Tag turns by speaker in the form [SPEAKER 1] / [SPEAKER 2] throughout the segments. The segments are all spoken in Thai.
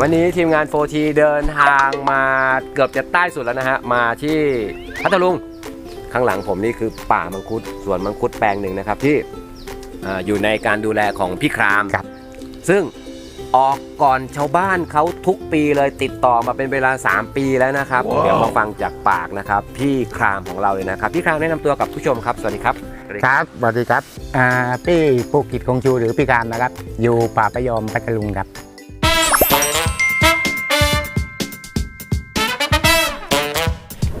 [SPEAKER 1] วันนี้ทีมงาน 4T เดินทางมาเกือบจะใต้สุดแล้วนะฮะ มาที่พัทลุง ข้างหลังผมนี่คือป่ามังคุดสวนมังคุดแปลงหนึ่งนะครับที่อ่าอยู่ในการดูแลของพี่คราม
[SPEAKER 2] ครับ
[SPEAKER 1] ซึ่ง ออกก่อนชาวบ้านเขาทุกปีเลยติดต่อมาเป็นเวลา 3 ปีแล้วนะครับ เดี๋ยวมาฟังจากปากนะครับ พี่ครามของเราเลยนะครับ พี่ครามแนะนำตัวกับผู้ชมครับ สวัสดีครับสวัสดี
[SPEAKER 2] ครับสวัสดีครับอ่าพี่ภูกิจคงชูหรือพี่การนะครับ อยู่ป่าประยอมพัทลุงครับ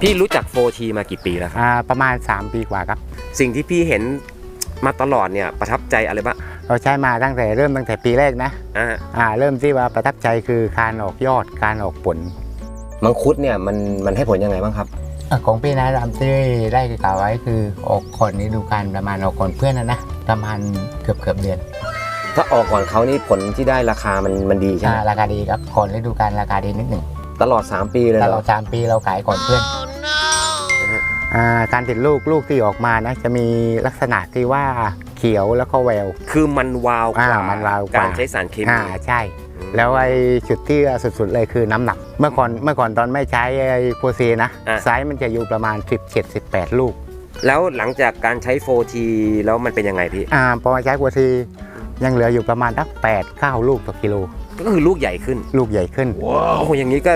[SPEAKER 1] พี่รู้จัก 4T มากี่ปีแล้วครับ
[SPEAKER 2] อ่าประมาณ 3 ปีกว่าครับ
[SPEAKER 1] สิ่งที่พี่เห็น มาตลอดเนี่ยประทับใจอะไรบ้าง
[SPEAKER 2] เราใช้มาตั้งแต่เริ่มตั้งแต่ปีแรกนะ
[SPEAKER 1] อ่า
[SPEAKER 2] อ่าเริ่มที่ว่าประทับใจคือการออกยอดการออกผล
[SPEAKER 1] มังคุดเนี่ยมันมันให้ผลยังไงบ้างครับ
[SPEAKER 2] อะของพี่นะตามที่ได้กล่าวไว้คือออกก่อนนี้ดูการประมาณออกก่อนเพื่อนนะนะประมาณเกือบเกือบเดือน
[SPEAKER 1] ถ้าออกก่อนเขานี่ผลที่ได้ราคามันมันดีใช่ไห
[SPEAKER 2] อ่ามราคาดีครับก่อนฤดูกาลราคาดีนิดหนึ่ง
[SPEAKER 1] ตลอด 3 ปีเลย
[SPEAKER 2] แต่
[SPEAKER 1] เหร
[SPEAKER 2] เรา
[SPEAKER 1] อ
[SPEAKER 2] สามปีเราขายก่อนเพื่อนอ่า การติดลูกลูกที่ออกมานะจะมีลักษณะที่ว่าเขียวแล้วก็แวว
[SPEAKER 1] คือมันวาวกว่า
[SPEAKER 2] อ่ามันวาวกว่า
[SPEAKER 1] การใช้สารเคมี
[SPEAKER 2] อ่าใช่
[SPEAKER 1] อืม
[SPEAKER 2] แล้วไอ้จุดที่สุดๆเลยคือน้ำหนัก เมื่อก่อนเมื่อก่อนตอนไม่ใช้ไอ้โคซีนะ
[SPEAKER 1] อะ
[SPEAKER 2] ไซส์มันจะอยู่ประมาณ 17 18 ลูก
[SPEAKER 1] แล้วหลังจากการใช้ 4T แล้วมันเป็นยังไงพี่
[SPEAKER 2] อ่าพอมาใช้โคซียังเหลืออยู่ประมาณสัก8 9ลูกต่อกิโล
[SPEAKER 1] ก็คือลูกใหญ่ขึ้น
[SPEAKER 2] ลูกใหญ่ขึ้น
[SPEAKER 1] โอ้โหอย่างนี้ก็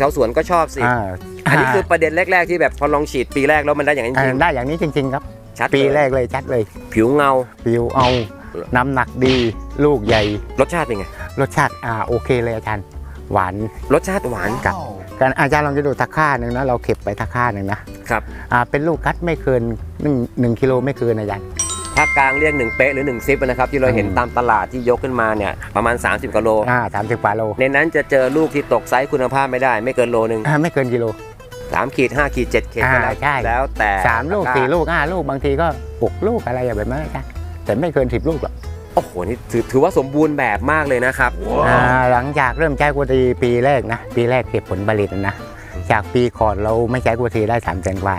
[SPEAKER 1] ชาวสวนก็ชอบสิ
[SPEAKER 2] อ่า
[SPEAKER 1] อันนี้คือประเด็นแรก ๆ ที่แบบพอลองฉีดปีแรกแล้วมันได้อย่างนี้จ
[SPEAKER 2] อ่า
[SPEAKER 1] ริง
[SPEAKER 2] ได้อย่างนี้จริง ๆ ครับ
[SPEAKER 1] ๆชัด
[SPEAKER 2] ปี
[SPEAKER 1] เลย
[SPEAKER 2] แรกเลยชัดเลย
[SPEAKER 1] ผิวเงา
[SPEAKER 2] ปิวเอาน้ำหนักดีลูกใหญ่
[SPEAKER 1] รสชาติเป็นไง
[SPEAKER 2] รสชาติอ่าโอเคเลยอาจารย์ หวาน
[SPEAKER 1] รสชาติหวาน
[SPEAKER 2] กับการอาจารย์ลองจะดูตะค่าหนึ่งนะเราเก็บไปตะค่าหนึ่งนะครับอ่าเป็นลูกกัดไม่เกินหนึ่งหนึ่งกิโลไม่เกินอาจารย์
[SPEAKER 1] ถ้ากลางเรียกหนึ่งเป๊ะหรือหนึ่งซิปนะครับที่เราเห็น
[SPEAKER 2] อืม
[SPEAKER 1] ตามตลาดที่ยกขึ้นมาเนี่ยประมาณ 30กิโล
[SPEAKER 2] อ่าสามสิบกว่าโล
[SPEAKER 1] ในนั้นจะเจอลูกที่ตกไซส์คุณภาพไม่ได้ ไม่เกินโลนึง
[SPEAKER 2] อ่าไม่เกินกิโล
[SPEAKER 1] สามขีดห้าขีดเจ็ดขีดก็แล้ว
[SPEAKER 2] อ่าใช่
[SPEAKER 1] แล้วแต่
[SPEAKER 2] สามลูกสี่ลูกห้าลูกบางทีก็หกลูกอะไรอย่างแบบนั้นอาจารย์แต่ไม่เกินสิบลูกหรอก
[SPEAKER 1] โอ้โหนี่ถือถือว่าสมบูรณ์แบบมากเลยนะครับ
[SPEAKER 2] อ่าหลังจากเริ่มใช้กุฏิปีแรกนะ ปีแรกเก็บผลผลิตนะจากปีก่อนเราไม่ใช้กุฏิได้สามแสนกว่า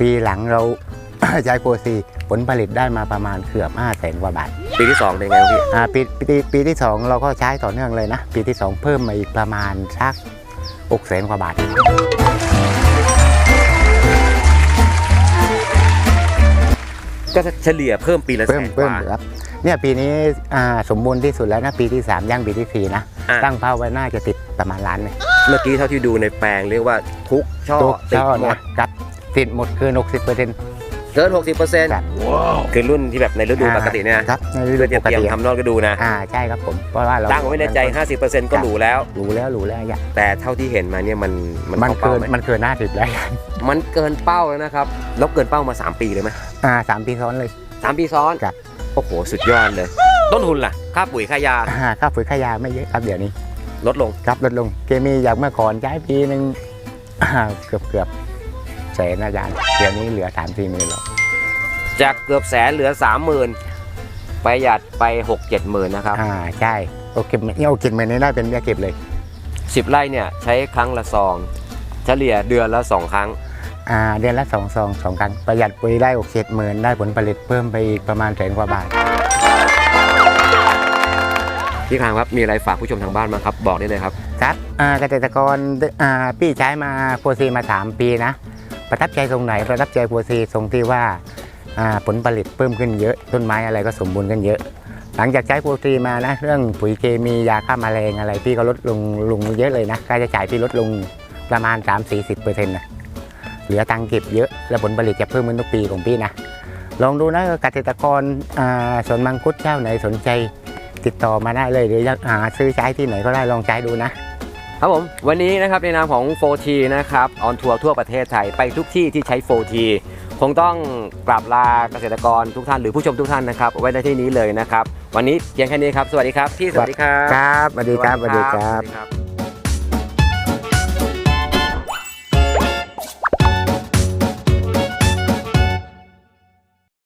[SPEAKER 2] ปีหลังเรา ใช้กุฏิผ ลผลิตได้มาประมาณเกือบห้าแสนกว่าบาท
[SPEAKER 1] ปีที่ 2 เป็นไงครับพี่
[SPEAKER 2] อ่าปีปีที่ปีที่สองเราก็ใช้ต่อเนื่องเลยนะ ปีที่สองเพิ่มมาอีกประมาณสักหกแสนกว่าบาท
[SPEAKER 1] ก็เฉลี่ยเพิ่มปีละแส
[SPEAKER 2] เพิ่ม
[SPEAKER 1] นก
[SPEAKER 2] เพิ่ม
[SPEAKER 1] ว่า
[SPEAKER 2] ครับเนี่ยปีนี้อ่าสมบูรณ์ที่สุดแล้วนะปีที่ 3ย่างปีที่ 4นะ
[SPEAKER 1] อะ
[SPEAKER 2] ตั้งเป้าไว้น่าจะติดประมาณล้านเลย
[SPEAKER 1] เมื่อกี้เท่าที่ดูในแปลงเรียกว่าทุกช่อ
[SPEAKER 2] ทุก
[SPEAKER 1] ติด
[SPEAKER 2] ช่อ
[SPEAKER 1] หมด
[SPEAKER 2] นะครับติดหมดเกิน60เปอร์เซ็นต์
[SPEAKER 1] เกิน 60เปอร์เซ็นต์
[SPEAKER 2] ครับ
[SPEAKER 1] คือรุ่นที่แบบในฤดูปกติเนี่ยนะครับ
[SPEAKER 2] ในฤดู
[SPEAKER 1] เพื่อจะ
[SPEAKER 2] ปก
[SPEAKER 1] เตรียม
[SPEAKER 2] ติ
[SPEAKER 1] ทำนอกฤดูนะ
[SPEAKER 2] อ่าใช่ครับผมเพราะว่าเรา
[SPEAKER 1] ตั้งไว้ในใจ 50%ก็หรูแล้ว
[SPEAKER 2] รู้แล้วรู้แล้วอย่า
[SPEAKER 1] แต่เท่าที่เห็นมาเนี่ยมันมัน
[SPEAKER 2] มัน
[SPEAKER 1] เข้า
[SPEAKER 2] เกิ
[SPEAKER 1] เป้านไหม
[SPEAKER 2] มันเกินหน้าสิบแล้ว
[SPEAKER 1] มันเกินเป้าแล้วนะครับแล้วเกินเป้ามา 3 ปีเลยไหม
[SPEAKER 2] อ่าสามปีซ้อนเลย
[SPEAKER 1] สามปีซ้อน
[SPEAKER 2] ครับ
[SPEAKER 1] โอ้โหสุดยอดเลย ต้นทุนล่ะค่าปุ๋ยค่ายา
[SPEAKER 2] อ่าค่าปุ๋ยค่ายาไม่เยอะครับเดี๋ยวนี้
[SPEAKER 1] ลดลง
[SPEAKER 2] ครับลดลงเคมีอย่างเมื่อก่อนใช้ปีหนึ่งอ่าเกือบเกือบ แสนอาจารย์เดี๋ยวนี้เหลือสามสี่หมื่นหรอก
[SPEAKER 1] จากเกือบแสนเหลือ30,000ประหยัดไป6 7หมื่นนะครับ
[SPEAKER 2] อ่าใช่โอเคเนี่ยโอเคเมนนี้ได้เป็นเบี้ยเก็บเลย
[SPEAKER 1] 10ไร่เนี่ยใช้ครั้งละซอง เฉลี่ยเดือนละ2ครั้ง
[SPEAKER 2] อ่าเดือนละสองซองสองครั้งประหยัดปุ๋ยได้โอเคหมื่นได้ผลผลิตเพิ่มไปอีกประมาณแสนกว่าบาท
[SPEAKER 1] พี่คางครับมีอะไรฝากผู้ชมทางบ้านมางครับบอกได้เลยครับ
[SPEAKER 2] ครับอ่าเกษตรกรอ่าพี่ใช้มาโพซีมา 3 ปีนะ ประทับใจตรงไหนประทับใจโพซีตรงที่ว่าผลผลิตเพิ่มขึ้นเยอะต้นไม้อะไรก็สมบูรณ์ขึ้นเยอะ หลังจากใช้โพซีมานะเรื่องปุ๋ยเคมียาฆ่าแมลงอะไรพี่ก็ลดลงลงเยอะเลยนะค่าใช้จ่ายพี่ลดลงประมาณ 3-40%เปอร์เซ็นต์นะเหลือตังค์เก็บเยอะและผลผลิตจะเพิ่มขึ้นทุกปีของพี่นะลองดูนะเกษตรกรสวนมังคุดเจ้าไหนสนใจ ติดต่อมาได้เลยหรืออยากหาซื้อใช้ที่ไหนก็ได้ลองใช้ดูนะ
[SPEAKER 1] ครับผม วันนี้นะครับในนามของ 4T นะครับออนทัวร์ทั่วประเทศไทยไปทุกที่ที่ใช้ 4T คงต้องกราบลาเกษตรกรทุกท่านหรือผู้ชมทุกท่านนะครับไว้ในที่นี้เลยนะครับ วันนี้เพียงแค่นี้ครับ สวัสดีครับพี่สวัสดีครับ
[SPEAKER 2] ครับสวัสดีครับสวัสดีครับ
[SPEAKER 1] สวัสดีครับ